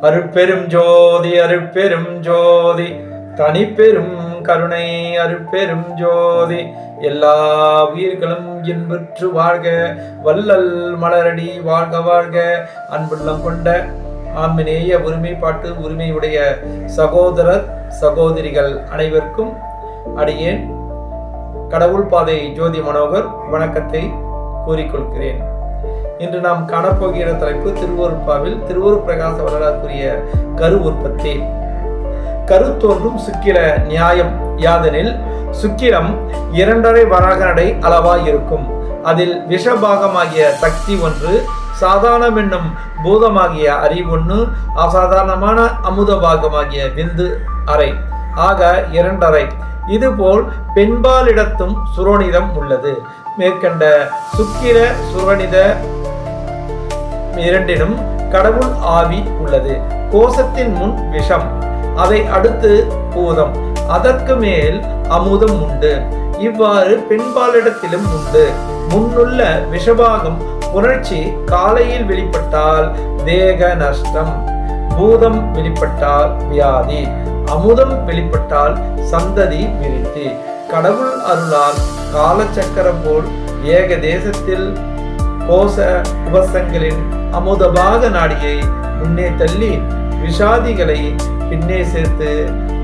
அருட்பெரும் ஜோதி அருட்பெரும் ஜோதி. தனிப்பெரும் கருணை அருட்பெரும் ஜோதி. எல்லா உயிர்களும் இன்புற்று வாழ்க. வள்ளல் மலரடி வாழ்க வாழ்க. அன்புள்ளம் கொண்ட ஆன்மநேய உரிமைப்பாட்டு உரிமையுடைய சகோதரர் சகோதரிகள் அனைவருக்கும் அடியேன். கடவுள் பாதை ஜோதி மனோகர் வணக்கத்தை கூறிக்கொள்கிறேன். இன்று நாம் காணப்போகிற தலைப்பு திருவருட்பாவில் திருவருட் பிரகாச வரலாற்றுரிய கரு உற்பத்தி. கரு தோன்றும் சுக்கிர நியாயம் யாதெனில் சுக்கிரம் இரண்டரை வராக நடை அளவாய் இருக்கும் அதில் விஷபாகமாகிய சக்தி ஒன்று சாதாரணம் என்னும் பூதமாகிய அறிவொன்று அசாதாரணமான அமுத பாகமாகிய விந்து அறை. ஆக இரண்டரை. இதுபோல் பெண்பாலிடத்தும் சுரோனிதம் உள்ளது. மேற்கண்ட சுக்கிர சுரணித இரண்டிலும் கடவுள் ஆவி உள்ளது. கோஷத்தின் முன் விஷம். அதை அடுத்து பூதம். அதற்கு மேல் அமுதம் உண்டு. இவ்வாறு பெண்பாலிடத்திலும் உண்டு. முன்னுள்ள விஷபாகம் புணர்ச்சி காலையில் வெளிப்பட்டால் தேக நஷ்டம் பூதம் வெளிப்பட்டால் வியாதி அமுதம் வெளிப்பட்டால் சந்ததி விருத்தி. கடவுள் அருளால் காலச்சக்கரம் போல் ஏக தேசத்தில் கோச உபசங்களின் அமுதபாக நாடியை முன்னே தள்ளி விஷாதிகளை பின்னே சேர்த்து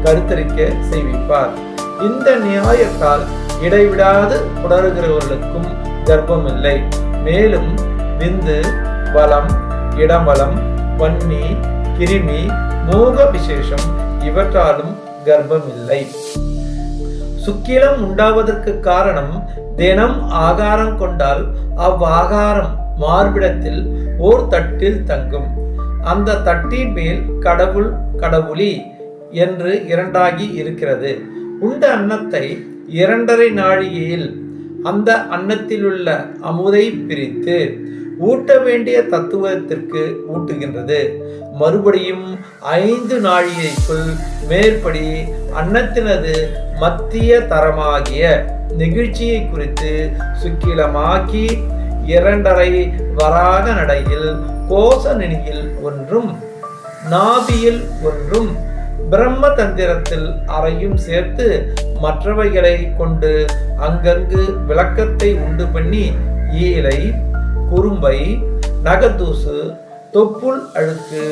கருத்தரிக்க செய்விப்பார். இந்த நியாயத்தால் இடைவிடாது புணருகிறவர்களுக்கும் கர்ப்பம் இல்லை மேலும் விந்து பலம் இடம்பலம் வன்னி கிருமி மோக விசேஷம் இவற்றாலும் கர்ப்பம் இல்லை சுக்கிலம் உண்டாவதற்கு காரணம் தினம் ஆகாரம் கொண்டால் அவ்வாகாரம் மார்பிடத்தில் ஓர் தட்டில் தங்கும். அந்த தட்டின் மேல் கடவுள் கடவுளி என்று இரண்டாகி இருக்கிறது. உண்ட அன்னத்தை இரண்டரை நாழிகையில் அந்த அன்னத்திலுள்ள அமுதை பிரித்து ஊட்ட வேண்டிய தத்துவத்திற்கு ஊட்டுகின்றது. மறுபடியும் ஐந்து நாழிகைக்குள் மேற்படி அன்னத்தினது மத்திய தரமாகிய நிகழ்ச்சியை குறித்து சுக்கிலமாக்கி இரண்டரை வராக நடையில் கோச நெனியில் ஒன்றும் நாபியில் ஒன்றும் பிரம்ம தந்திரத்தில் அறையும் சேர்த்து மற்றவைகளை கொண்டு அங்கங்கு விளக்கத்தை உண்டு பண்ணி ஈலை குறும்பை நகதூசு தொப்புள் அழுக்கு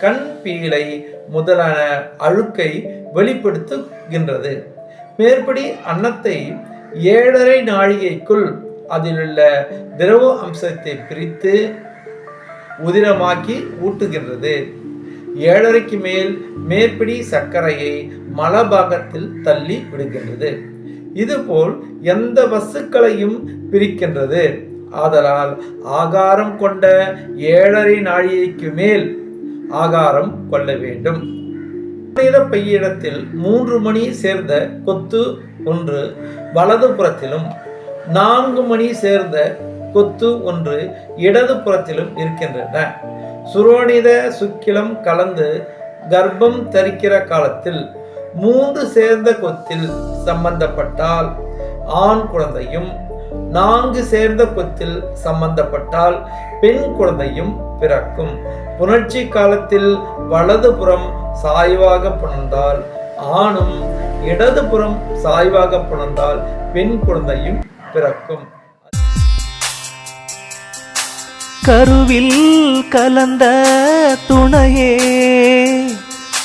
கண் பீலை முதலான அழுக்கை வெளிப்படுத்துகின்றது. மேற்படி அன்னத்தை ஏழரை நாழிகைக்குள் அதிலுள்ள திரவ அம்சத்தை பிரித்து உதிரமாக்கி ஊட்டுகின்றது. ஏழரைக்கு மேல் மேற்படி சர்க்கரையை மலபாகத்தில் தள்ளி விடுகின்றது. இதுபோல் எந்த வசுக்களையும் பிரிக்கின்றது. ஆதலால் ஆகாரம் கொண்ட ஏழரை நாழிகைக்கு மேல் ஆகாரம் கொள்ள வேண்டும். மனித பையிடத்தில் மூன்று மணி சேர்ந்த கொத்து ஒன்று வலது புறத்திலும் நான்கு மணி சேர்ந்த கொத்து ஒன்று இடது புறத்திலும் இருக்கின்றன. சுரோனித சுக்கிலம் கலந்து கர்ப்பம் தரிக்கிற காலத்தில் மூன்று சேர்ந்த கொத்தில் சம்பந்தப்பட்டால் ஆண் குழந்தையும் நான்கு சேர்ந்த கொத்தில் சம்பந்தப்பட்டால் பெண் குழந்தையும் பிறக்கும். புணர்ச்சி காலத்தில் வலதுபுறம் சாய்வாக புணர்ந்தால் ஆணும் இடதுபுறம் சாய்வாக புணர்ந்தால் பெண் குழந்தையும் பிறக்கும். கருவில் கலந்த துணையே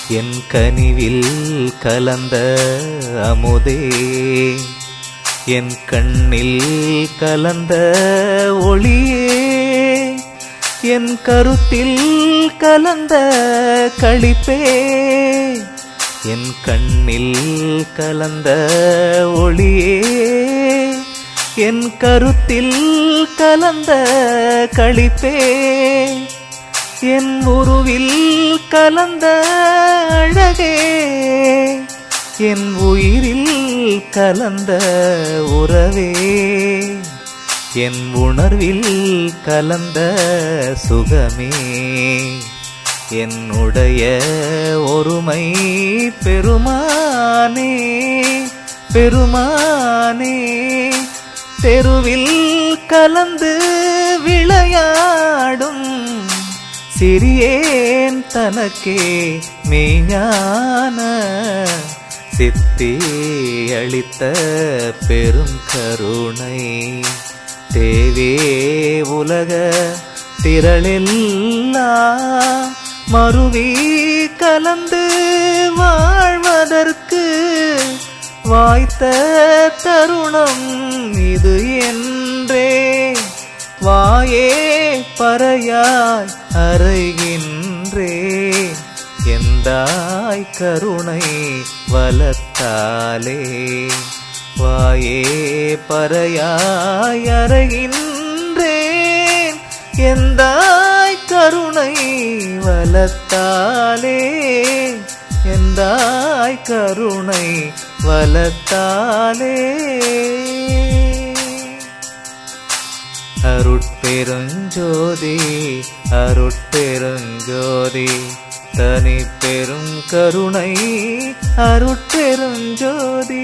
என் கனிவில் கலந்த அமுதே. என் கண்ணில் கலந்த ஒளியே என் கருத்தில் கலந்த கழிப்பே என் கண்ணில் கலந்த ஒளியே என் கருத்தில் கலந்த கழிப்பே என் உருவில் கலந்த அழகே என் உயிரில் கலந்த உறவே என் உணர்வில் கலந்த சுகமே என்னுடைய ஒருமை பெருமானே பெருமானே தெருவில் கலந்து விளையாடும் சிறியேன் தனக்கே மெய்ஞான சித்தி அளித்த பெரும் கருணை. தேவே உலக திரளில்லா மருவி கலந்து வாழ்வதற்கு வாய்த்த தருணம் இது என்றே. வாயே பறையாய் அறைகின்றே. எந்தாய் கருணை வலத்தாலே வாயே பறையாயறைகின்றேன் எந்தாய் கருணை வலத்தாலே? எந்தாய் கருணை வலத்தாலே? அருட்பெருஞ்சோதி அருட்பெருஞ்சோதி தனி பெரும் கருணை அருட்பெருஞ்சோதி.